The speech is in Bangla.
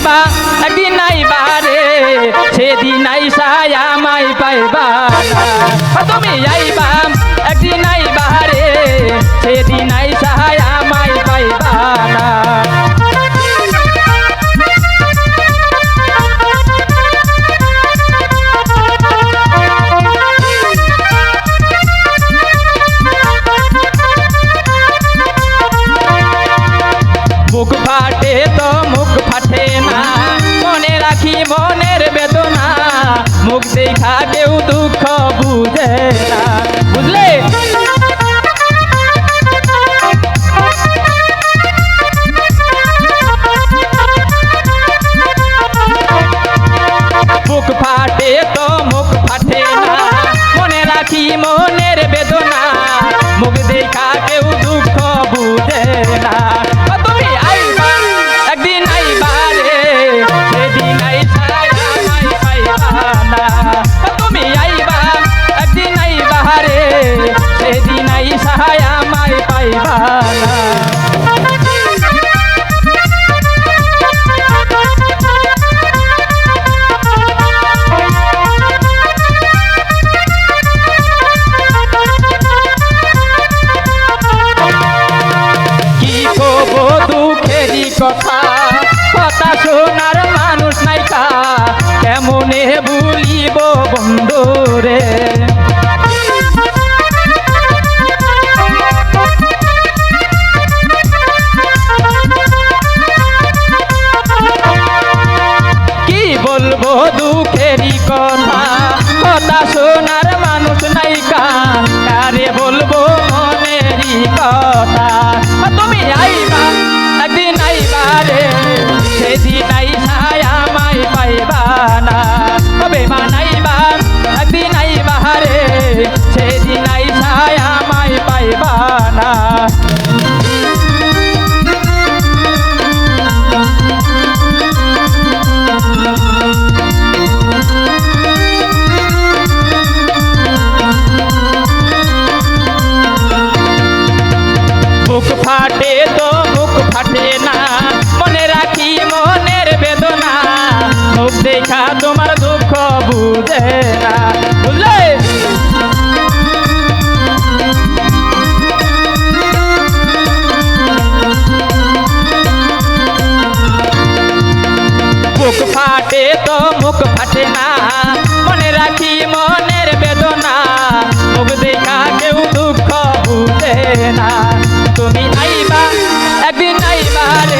আইবা একদিন আইবা রে সেদিন আইসায় আমায় পাইবা। তুমি আইবা একদিন আইবা রে সেদিন আইসায় আমায় পাইবা না ফাটে তো রাখি মনের বেদনা মুক্তি দেখা কেউ দুঃখ বুঝে না। না। তুমি আইবা একদিন আইবা রে সেদিন আইসা আমায় পাইবা না। কথা? ভুলিব বন্ধুরে কি বলব দুঃখেরই কথা? বুক ফাটে তো মুখ ফাটে না। মনে রাখি মনের বেদনা। মুখ দেখা তোমার দুঃখ বুঝে না। বুঝলে? বুক ফাটে তো মুখ ফাটে না। মনে রাখি মনের বেদনা। Paré.